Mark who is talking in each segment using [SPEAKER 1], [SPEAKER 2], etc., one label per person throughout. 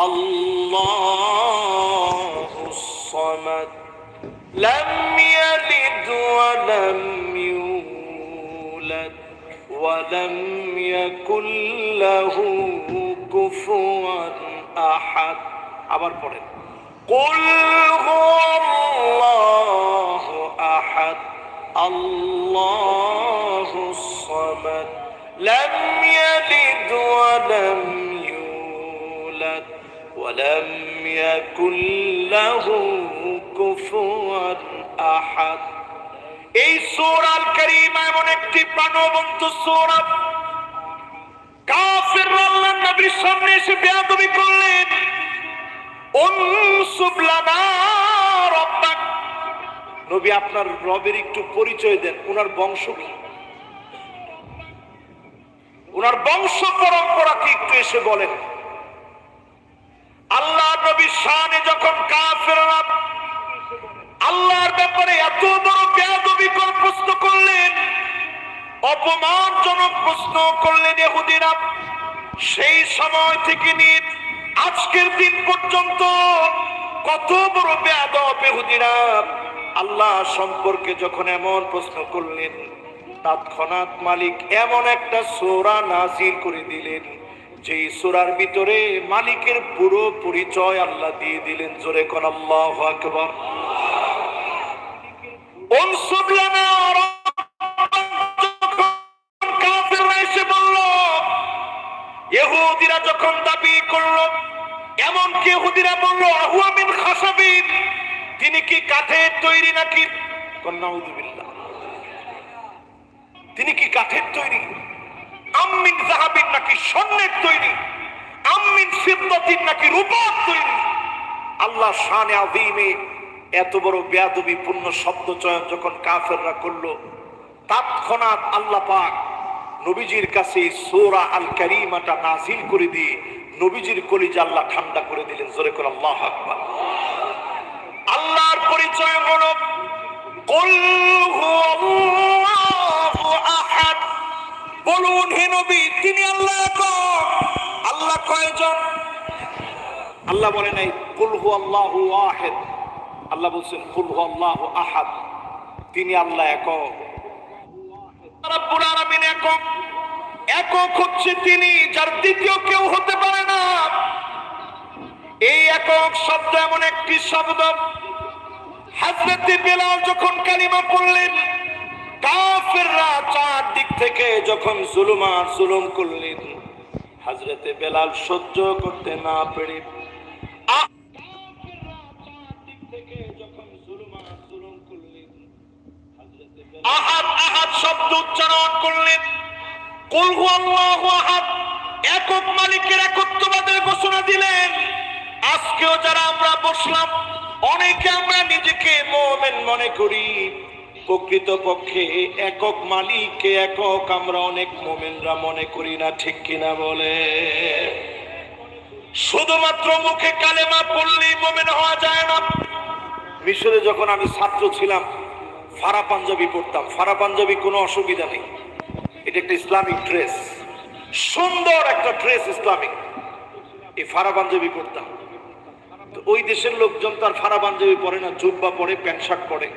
[SPEAKER 1] الله الصمد لم يلد ولم يولد ولم يكن له كفوا أحد আবার পড়েন قل هو الله أحد الله الصمد لم يلد ولم يولد ولم يكن له كفوا أحد এই সূরাল কারীমা এমন একটি প্রাণবন্ত সূরা কাফিররা আল্লাহর নবীর সামনে এসে বেয়াদবি করলেন উনসুব লানা রাব্বাক নবী আপনার রবের একটু পরিচয় দেন ওনার বংশ কি ওনার বংশ পরম্পরা কি একটু এসে বলেন আল্লাহ নবী শানে যখন কাফেররা আল্লাহর ব্যাপারে এত বড় বেয়াদবি প্রশ্ন করলেন, অপমানজনক প্রশ্ন করলেন ইহুদিরা, সেই সময় থেকে নিয়ে আজকের দিন পর্যন্ত কত বড় বেয়াদব ইহুদিরা। আল্লাহ সম্পর্কে যখন এমন প্রশ্ন করলেন, তৎক্ষণাৎ মালিক এমন একটা সোরা নাজিল করে দিলেন। যেই সুরার ভিতরে মালিকের পুরো পরিচয় আল্লাহ দিয়ে দিলেন, জোরে কোন আল্লাহ আকবর। যখন দাবি করল বলল তিনি কি কাঠের নাকি? তিনি কি কাঠের তৈরি? আম্মিন নাকি স্বর্ণের তৈরি? নাকি তৈরি? আল্লাহ শানে আযীমে এত বড় পূর্ণ শব্দ চয়ন যখন কাফেররা করল, তৎক্ষণাৎ আল্লাহ পাক নবীজির কাছে সোরা আল কারিমাটা নাজিল করে দিয়ে নবীজির কলিজা আল্লাহ ঠান্ডা করে দিলেন। জোরে করে আল্লাহ আকবার। আল্লাহর পরিচয় হলো, কুল হুয়াল্লাহু নবী তিনি আল্লাহ এক আল্লাহ কয়জন? আল্লাহ বলে নাই কুল হুয়াল্লাহু আহাদ আল্লাহ বলছেন কুল হুয়াল্লাহু আহাদ। তিনি আল্লাহ একক। রব্বুল আলামিন একক। একক হচ্ছে তিনি যার দ্বিতীয় কেউ হতে পারে না। এই একক শব্দ এমন একটি শব্দ। হাজরতে বেলাল যখন কালিমা পড়লেন কাফেররা চার দিক থেকে যখন জুলুমার জুলুম করলেন, হাজরতে বেলাল সহ্য করতে না পেরে আহাদ শব্দ উচ্চারণ করলেন। একক মালিকের ঘোষণা দিলেন। আজকেও যারা আমরা বসলাম, অনেকে আমরা নিজেকে মনে করি। প্রকৃত পক্ষে একক মালিককে একক আমরা অনেক মোমেনরা মনে করি না, ঠিক কিনা বলে? শুধুমাত্র মুখে কালেমা পড়লেই মোমেন হওয়া যায় না। মিশরে যখন আমি ছাত্র ছিলাম, ফারা পাঞ্জাবি পরতাম ফারা পাঞ্জাবি কোনো অসুবিধা নেই। এটা একটা ইসলামিক ড্রেস। সুন্দর একটা ড্রেস ইসলামিক। এই ফারা পাঞ্জাবি পরতাম তো ওই দেশের লোকজন তার ফারা পাঞ্জাবি পরে না, জুব্বা পরে, প্যান্ট শার্ট পরে।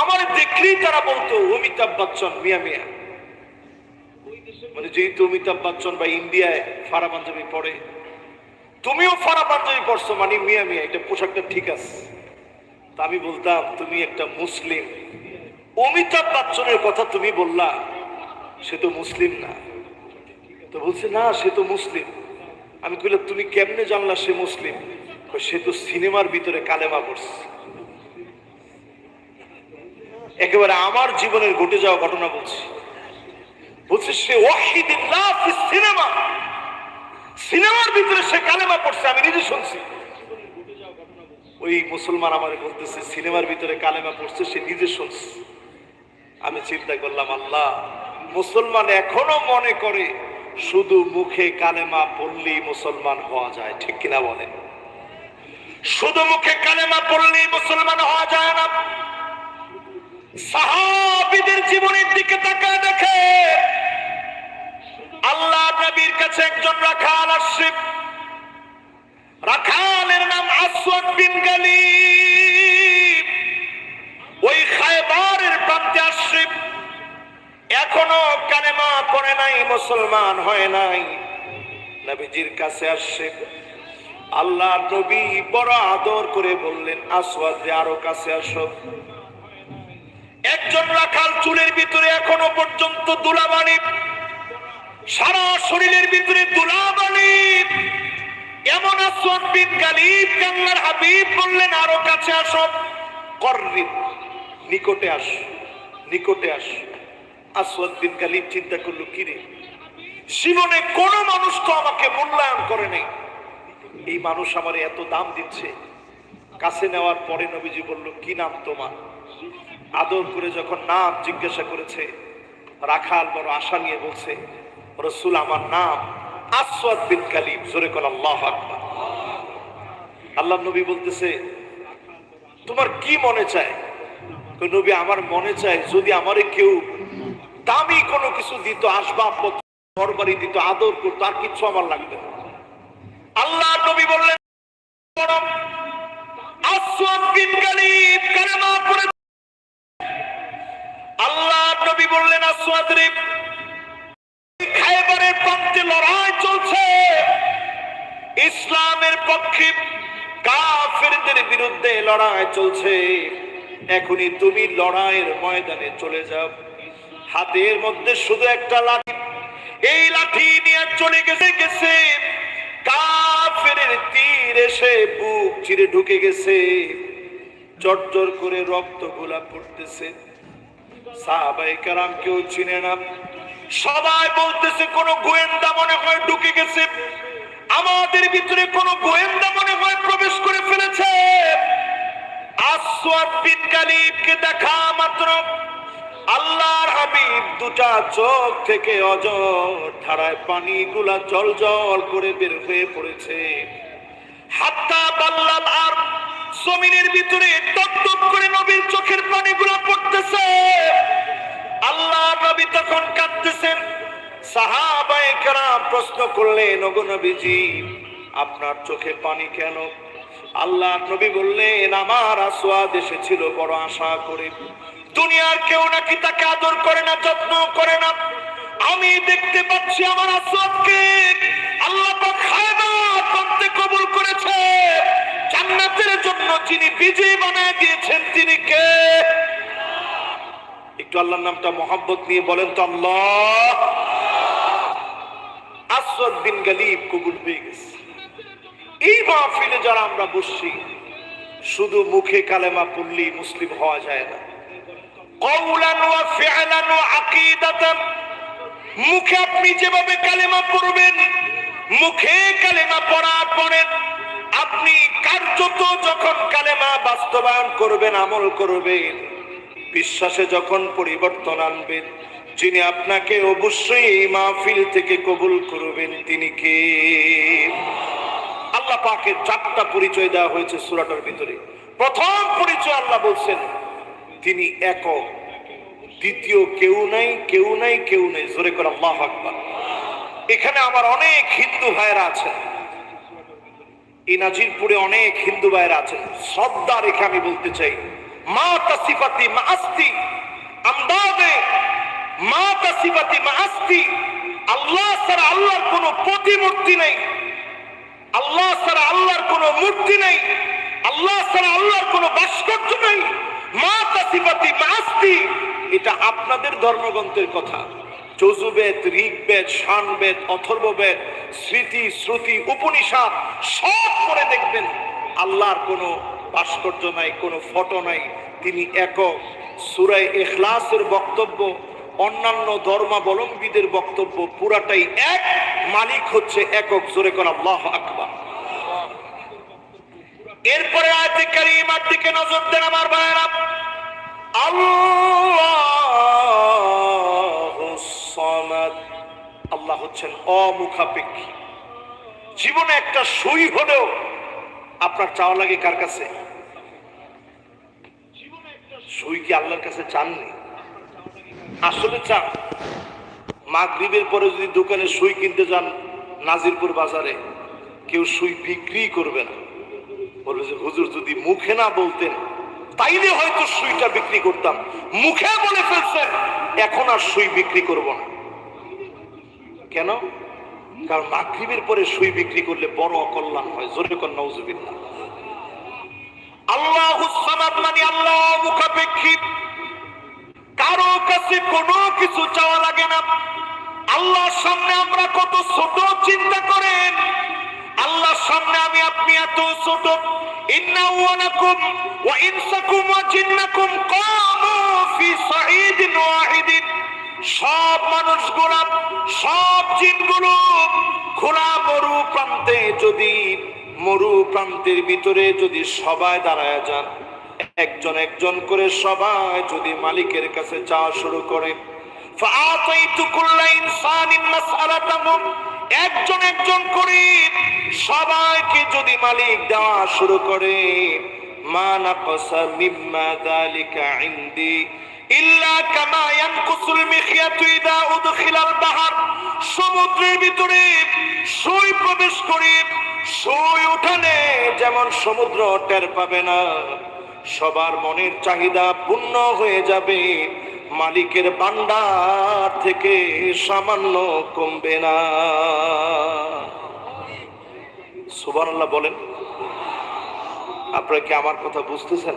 [SPEAKER 1] আমার দেখলেই তারা বলতো, অমিতাভ বচ্চন, মিয়া মিয়া। মানে যেহেতু অমিতাভ বচ্চন বা ইন্ডিয়ায় ফারা পাঞ্জাবি পড়ে তুমিও ফারা পাঞ্জাবি পড়ছো মানে মিয়া মিয়া, এটা পোশাকটা ঠিক আছে। তা আমি বলতাম, তুমি একটা মুসলিম। অমিতাভ বচ্চনের কথা তুমি বললা, সে তো মুসলিম না। তো বলছে, না, সে তো মুসলিম। আমি কইলাম, তুমি কেমনে জানলা সে মুসলিম? সে তো সিনেমার ভিতরে কালেমা পড়ছে। একেবারে আমার জীবনের ঘটে যাওয়া ঘটনা বলছি। বলছে, সে ওয়াহিদুল্লাহ সিনেমা। সিনেমার ভিতরে সে কালেমা পড়ছে, আমি নিজে শুনছি। ওই মুসলমান আমার বলতেছে, সিনেমার ভিতরে কালেমা পড়ছে, সে নিজে শুনছে। আমি চিন্তা করলাম, আল্লাহ, মুসলমান এখনও মনে করে, শুধু মুখে কালেমা পড়লেই মুসলমান হওয়া যায়, ঠিক কিনা বলেন? শুধু মুখে কালেমা পড়লেই মুসলমান হওয়া যায় না। সাহাবিদের জীবনের দিকে তাকায় দেখে। আল্লাহ নবীর কাছে একজন রাখাল আসছে আসওয়াদ বিন গালিব। ওই খায়বারের প্রান্তে আসছে এখনও কালেমা পড়ে নাই, মুসলমান হয় নাই। নবীজির কাছে আসছে আল্লাহ নবী বড় আদর করে বললেন, আসওয়াদ আরও কাছে আসো। একজন রাখাল চুলের ভিতরে এখনও পর্যন্ত দুলাবাড়ি সারা শরীরের ভিতরে দুলাবাড়ি এমন আসওয়াদ বিন গালিব আল্লাহর হাবিব বললেন, আরও কাছে আসো। কররিব নিকটে আস নিকটে আস। আসওয়াদ বিন গালিব চিন্তা করল, কি রে? জীবনে কোন মানুষ তো আমাকে মূল্যায়ন করে নাই। এই মানুষ আমার এত দাম দিচ্ছে। কাছে নেওয়ার পরে নবীজি বলল, কি নাম তোমার? আদর করে যখন নাম জিজ্ঞাসা করেছে, রাখাল বড় আশা নিয়ে বলছে, রসুল, আমার নাম আসওয়াদ বিন কালিব, জোরে কল আল্লাহ আকবার। আল্লাহ নবী বলতেছে, তোমার কি মনে চায়? নবী, আমার মনে চায় যদি আমারে কেউ দামি কোনো কিছু দিত, আসবাবপত্র ঘরবাড়ি দিত, আদর করতো, আর কিচ্ছু আমার লাগবে আল্লাহ নবী বললেন, আসওয়াদ বিন কালেমা নবী বললেন আসওয়াদ রে খায়বারের প্রান্তে লড়াই চলছে। ইসলামের পক্ষে কাফেরদের বিরুদ্ধে লড়াই চলছে। এখনই তুমি লড়াইয়ের ময়দানে চলে যাও। হাতের মধ্যে শুধু একটা লাঠি। এই লাঠি নিয়ে চলে গেছে গেছে। কাফের তীর এসে বুক চিরে ঢুকে গেছে। জর্জর করে রক্ত গোলা পড়তেছে। সাহাবাই কারাম কেউ চিনে না। সবাই বলতেছে, কোন গোয়েন্দা মনে হয় ঢুকে গেছে। আমাদের ভিতরে কোন গোয়েন্দা মনে হয় প্রবেশ করে ফেলেছে। আসওয়াদ বিন গালিবকে দেখা মাত্র। আল্লাহর হাবিব দুটা চোখ থেকে অজর ধারায় পানিগুলা জল জল করে বের হয়ে পড়েছে। হাত্তা বাল্লাল আর জমিনের ভিতরে টপ টপ করে নবীর চোখের পানিগুলো পড়তেছে। আল্লাহ নবী তখন কাঁদতেছেন। সাহাবায়ে কেরাম প্রশ্ন করলেন, ওগো নবীজি, আপনার চোখে পানি কেন? আল্লাহ নবী বললেন, আমার আসওয়াদ এসেছিল, বড় আশা করে। দুনিয়ার কেউ নাকি তাকে আদর করে না যত্ন করে না। আমি দেখতে পাচ্ছি আমার আসওয়াদকে আল্লাহ কবুল করেছে। জান্নাতের জন্য যিনি বিজয়ী বানিয়ে দিয়েছেন, তিনি কে? একটু আল্লাহর নামটা মোহাম্মত নিয়ে বলেন তো, আল্লাহ। বিন গালিব কবুল হয়ে গেছে। এই মাহফিলে যারা আমরা বসছি, শুধু মুখে কালেমা পড়লেই মুসলিম হওয়া যায় না। কওলান ওয়া মুখে আপনি যেভাবে কালেমা পড়বেন, মুখে কালেমা পড়ার পরে আপনি কার্যত যখন কালেমা বাস্তবায়ন করবেন, আমল করবেন, বিশ্বাসে যখন পরিবর্তন আনবেন, যিনি আপনাকে অবশ্যই এই মাহফিল থেকে কবুল করবেন, তিনি কে? আল্লাহ পাকের চারটা পরিচয় দেওয়া হয়েছে সুরাটার ভিতরে। প্রথম পরিচয় আল্লাহ বলছেন, তিনি একক। দ্বিতীয় কেউ নাই কেউ নাই, কেউ নেই। জোরে করে আল্লাহ এখানে আমার অনেক হিন্দু ভাইয়েরা আছেন। এই নাজিরপুরে অনেক হিন্দু ভাইয়েরা আছেন। শ্রদ্ধা রেখে আমি বলতে চাই, মা তাসিফাতি মা আস্তি, আমদাদে, মা তাসিফাতি মা আস্তি, আল্লাহ ছাড়া আল্লাহর কোনো প্রতিমূর্তি নেই। আল্লাহ ছাড়া আল্লাহর কোনো মূর্তি নেই। আল্লাহ ছাড়া আল্লাহর কোনো ভাস্কর্য নেই। মা তাসিফাতি মা আস্তি, এটা আপনাদের ধর্মগ্রন্থের কথা। যজুবেদ, ঋগ্বেদ শানবেদ অথর্ববেদ, স্মৃতি, শ্রুতি, উপনিষদ, সব করে দেখবেন। আল্লাহর কোনো ভাস্কর্য নাই, কোনো ফটো নাই। তিনি একক। সুরাই এখলাসের বক্তব্য, অন্যান্য ধর্মাবলম্বীদের বক্তব্য পুরাটাই এক। মালিক হচ্ছে একক, জোরে করা আল্লাহ আকবার। এরপরে আয়তে কারিমার দিকে নজর দেন আমার ভাইয়েরা। আল্লাহ আল্লাহ হচ্ছেন অমুখাপেক্ষী। জীবনে একটা সুই হলেও আপনার চাওয়া লাগে কার কাছে? সুই কি আল্লাহর কাছে চাননি? আসলে চান। মাগরিবের পরে যদি দোকানে সুই কিনতে যান নাজিরপুর বাজারে, কেউ সুই বিক্রি করবে না। বলবে যে, হুজুর, যদি মুখে না বলতেন তাইলে হয়তো সুইটা বিক্রি করতাম। মুখে বলে ফেলছেন এখন আর সুই বিক্রি করব না। কেন? কারণ মাগরিবের পরে সুই বিক্রি করলে বড় অকল্যাণ হয়। জোরে কর আল্লাহ সামাদ মানে আল্লাহ মুখাপেক্ষী কারও কাছে কোনো কিছু চাওয়া লাগে না। আল্লাহর সামনে আমরা কত ছোট, চিন্তা করেন। আল্লাহর সামনে আমি আপনি এত ছোট ইন্না ওয়ালাকুম ওয়া ইনসাকুম ওয়া জিন্নাকুম কামু ফি সাঈদিন ওয়াহিদিন সব মানুষগুলা সব জিনগুলো খোলা মরু প্রান্তে যদি মরু প্রান্তের ভিতরে যদি সবাই দাঁড়ায় যান একজন একজন করে সবাই যদি মালিকের কাছে চাওয়া শুরু করে فأعطيت كل إنسان مسألته একজন একজন করে সবাইকে যদি মালিক দেওয়া শুরু করে ইল্লা বাহার। সমুদ্রের ভিতরে সই প্রবেশ করে সই উঠানে যেমন সমুদ্র টের পাবে না, সবার মনের চাহিদা পূর্ণ হয়ে যাবে। মালিকের বান্দার থেকে সামান্য কমবে না। সুবহানাল্লাহ বলেন, আপনারা কি আমার কথা বুঝতেছেন?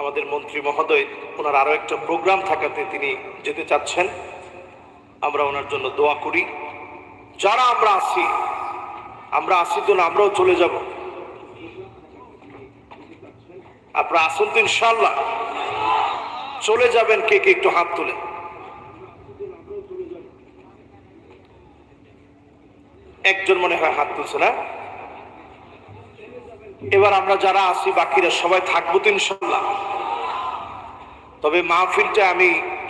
[SPEAKER 1] আমাদের মন্ত্রী মহোদয়, ওনার আরও একটা প্রোগ্রাম থাকাতে তিনি যেতে চাচ্ছেন। আমরা ওনার জন্য দোয়া করি। যারা আমরা আছি আমরা আসি তো আমরাও চলে যাব। আপনারা আসুন তো ইনশাল্লাহ চলে যাবেন কে কে একটু হাত তুলে। একজন মনে হয় হাত তুলছে না? এবার আমরা যারা আছি, বাকিরা সবাই থাকব তো ইনশাল্লাহ তবে মাহফিলটা আমি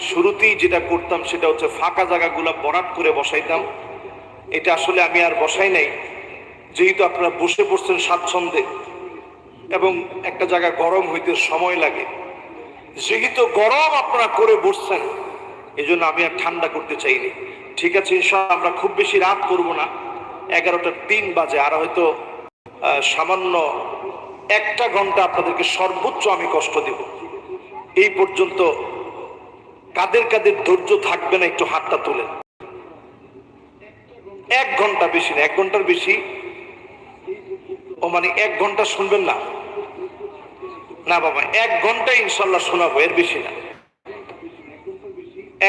[SPEAKER 1] শুরুতেই যেটা করতাম, সেটা হচ্ছে ফাঁকা জায়গাগুলো বরাদ করে বসাইতাম। এটা আসলে আমি আর বসাই নাই। যেহেতু আপনারা বসে পড়ছেন স্বাচ্ছন্দ্যে এবং একটা জায়গা গরম হইতে সময় লাগে, যেহেতু গরম আপনারা করে বসছেন এই জন্য আমি আর ঠান্ডা করতে চাইনি। ঠিক আছে ইনশাল্লাহ আমরা খুব বেশি রাত করব না। এগারোটা তিন বাজে, আর হয়তো সামান্য একটা ঘণ্টা আপনাদেরকে সর্বোচ্চ আমি কষ্ট দেব। এই পর্যন্ত কাদের কাদের ধৈর্য থাকবে না একটু হাতটা তুলে। এক ঘণ্টা বেশি না, এক ঘণ্টার বেশি ও মানে এক ঘণ্টা শুনবেন না। না বাবা এক ঘণ্টা ইনশাল্লাহ শোনাবো এর বেশি না।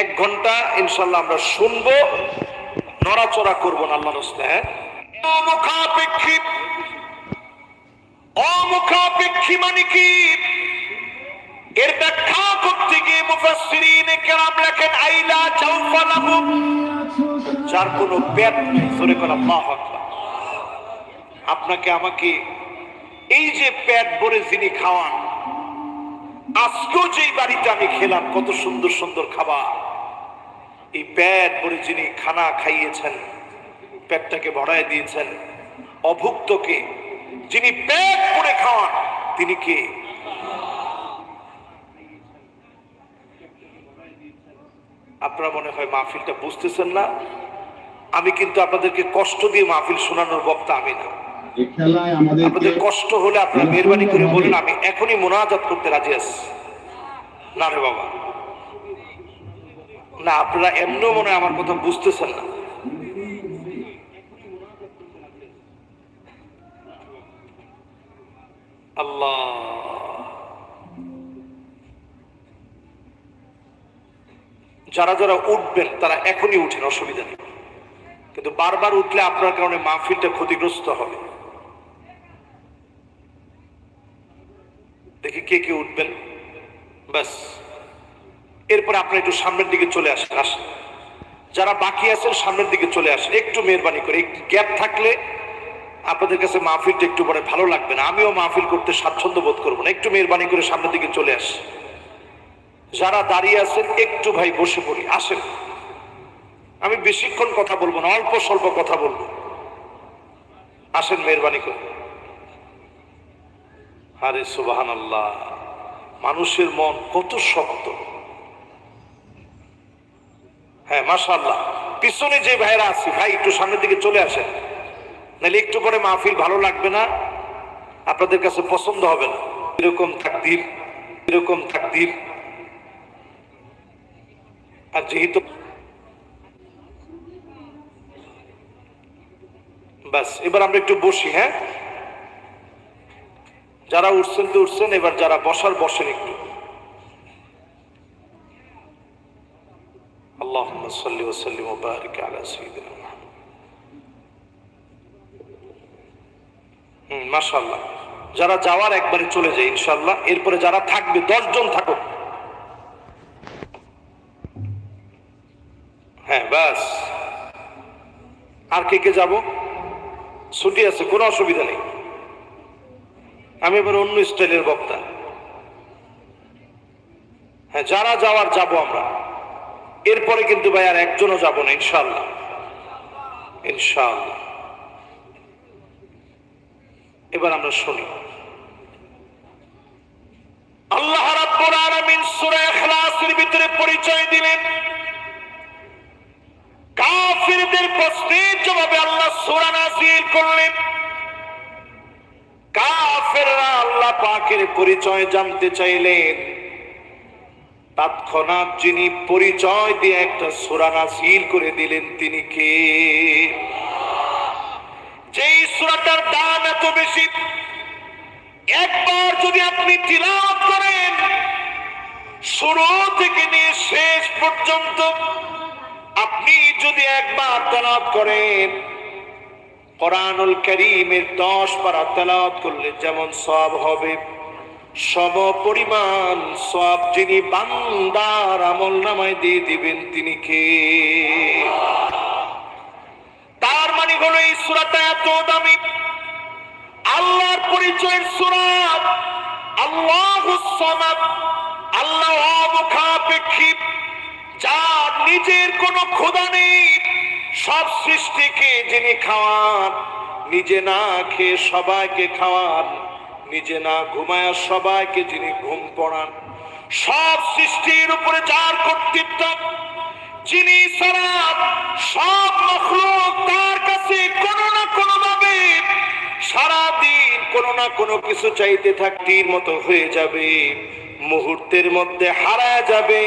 [SPEAKER 1] এক ঘণ্টা ইনশাল্লাহ আমরা শুনব নড়াচড়া করব না আল্লাহ রসলে হ্যাঁ? অমুখাপেক্ষী অমুখাপেক্ষী মানে কি? এর ব্যাখ্যা করতে গিয়ে মুফাসসিরিন কেরাম লেখেন আইলা জাউফা লাহু যার কোনো পেট নেই জোরে করে আল্লাহু আকবার। আপনাকে আমাকে এই যে প্যাট ভরে যিনি খাওয়ান আজকেও যেই বাড়িতে আমি খেলাম, কত সুন্দর সুন্দর খাবার। এই প্যাট ভরে যিনি খানা খাইয়েছেন, পেটটাকে ভরায় দিয়েছেন, অভুক্তকে যিনি পেট ভরে খাওয়ান, তিনি কে? আপনারা মনে হয় মাহফিলটা বুঝতেছেন না? আমি কিন্তু আপনাদেরকে কষ্ট দিয়ে মাহফিল শোনানোর বক্তা আমি না।
[SPEAKER 2] এই খেলায় আমাদেরকে
[SPEAKER 1] আপনাদের কষ্ট হলে আপনারা মেহরবানি করে বলেন আমি এখনই মোনাজাত করতে রাজি আছি। না রে বাবা। না আপনারা এমনিও মনে আমার কথা বুঝতেছেন না। আল্লাহ। যারা যারা উঠবেন তারা এখনই উঠেন অসুবিধা নেই। কিন্তু বারবার উঠলে আপনার কারণে মাহফিলটা ক্ষতিগ্রস্ত হবে দেখি কে কে উঠবেন। ব্যাস। এরপরে আপনি একটু সামনের দিকে চলে আসেন আসেন। যারা বাকি আছেন, সামনের দিকে চলে আসেন। একটু মেহরবানি করে, একটু গ্যাপ থাকলে আপনাদের কাছে মাহফিলটা একটু পরে ভালো লাগবে না। আমিও মাহফিল করতে স্বাচ্ছন্দ্য বোধ করব না। একটু মেহরবানি করে সামনের দিকে চলে আস। যারা দাঁড়িয়ে আছেন, একটু ভাই বসে পড়ি, আসেন। আমি বেশিক্ষণ কথা বলব না, অল্প স্বল্প কথা বলব। আসেন মেহরবানি করে। আরে সুবাহান আল্লাহ মানুষের মন কত শক্ত। হ্যাঁ মাশাআল্লাহ। পিছনে যে ভাইরা আছে, ভাই, একটু সামনের দিকে চলে আসেন। নাহলে একটু পরে মাহফিল ভালো লাগবে না। আপনাদের কাছে পছন্দ হবে না। এরকম তাকদির এরকম তাকদির। আর যেহেতু ব্যাস এবার আমরা একটু বসি হ্যাঁ? যারা উঠছেন তো উঠছেন, এবার যারা বসার, বসেন একটু। মাশাল্লাহ যারা যাওয়ার একবারে চলে যায় ইনশাল্লাহ এরপরে যারা থাকবে, দশজন থাকুক। হ্যাঁ ব্যাস। আর কে কে যাব? ছুটি আছে, কোনো অসুবিধা নেই। আমি এবার অন্য স্টাইলের বক্তা। হ্যাঁ যারা যাওয়ার যাব আমরা। এরপরে কিন্তু ভাই আর একজনও যাব না ইনশাল্লাহ ইনশাল্লাহ এবার আমরা শুনি। আল্লাহ ভিতরে পরিচয় দিলেন। কাফিরদের প্রশ্নের জবাবে আল্লাহ সূরা নাযিল করলেন। কাফেররা আল্লাহ পাকের পরিচয় জানতে চাইলেন তৎক্ষণাৎ যিনি পরিচয় দিয়ে একটা সূরা নাযিল করে দিলেন তিনি কে? যেই সূরাটার দাম এত বেশি, একবার যদি আপনি তিলাওয়াত করেন, শুরু থেকে নিয়ে শেষ পর্যন্ত আপনি যদি একবার তেলাওয়াত করেন কোরআনুল করিমের দশ পারা তেলাওয়াত করলে যেমন সব হবে, সম পরিমাণ সব যিনি বান্দার আমল নামায় দিয়ে দিবেন তিনি কে? তার মানে হলো এই সুরাটা এত দামি। আল্লাহর পরিচয়ের সুরাত আল্লাহ আল্লাহ অমুখাপেক্ষী যার নিজের কোনো ক্ষুধা নেই। সব সৃষ্টিকে যিনি খাওয়ান, নিজে না খেয়ে সবাইকে খাওয়ান, নিজে না ঘুমায় সবাইকে যিনি ঘুম পড়ান। সব সৃষ্টির উপরে যার কর্তৃত্ব, যিনি সারা সব মখলুক তার কাছে কোনো না কোনো ভাবে সারাদিন কোনো না কোনো কিছু চাইতে থাকতির মতো হয়ে যাবে, মুহূর্তের মধ্যে হারায় যাবে।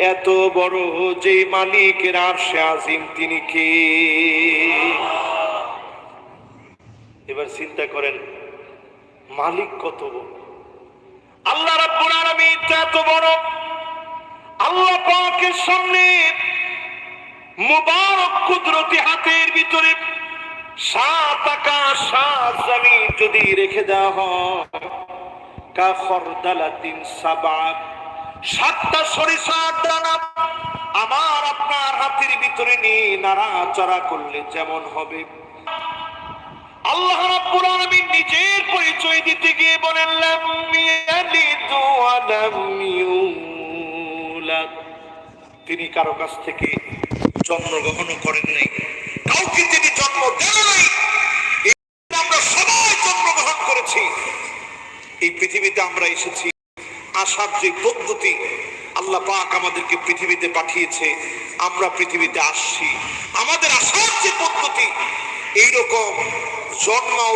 [SPEAKER 1] এত বড় যে মালিকের আরশে আজিম, তিনি কে? এবার চিন্তা করেন, মালিক কত বড়? আল্লাহ রাব্বুল আলামিন এত বড়। আল্লাহ পাকের সামনে মুবারক কুদরতি হাতের ভিতরে সাত আকাশ, সাত জমিন যদি রেখে দেওয়া হয়, কা কাফরদালাতিন সাবাত। সাতটা সরিষার দানা আমার আপনার হাতের ভিতরে নিয়ে নাড়াচাড়া করলে যেমন হবে। আল্লাহ রাব্বুল আলামিন নিজের পরিচয় দিতে গিয়ে বলেন, লাম ইয়ালিদ লাম ইউলাদ। তিনি কারও কাছ থেকে জন্মগ্রহণ করেন নাই। কাউকে তিনি জন্ম দেন নাই। আমরা সবাই জন্মগ্রহণ করেছি। এই পৃথিবীতে আমরা এসেছি আসার যে পদ্ধতি আল্লাহ পাক আমাদেরকে পৃথিবীতে পাঠিয়েছে, আমরা পৃথিবীতে আসছি। আমাদের আসার যে পদ্ধতি এইরকম জন্মাও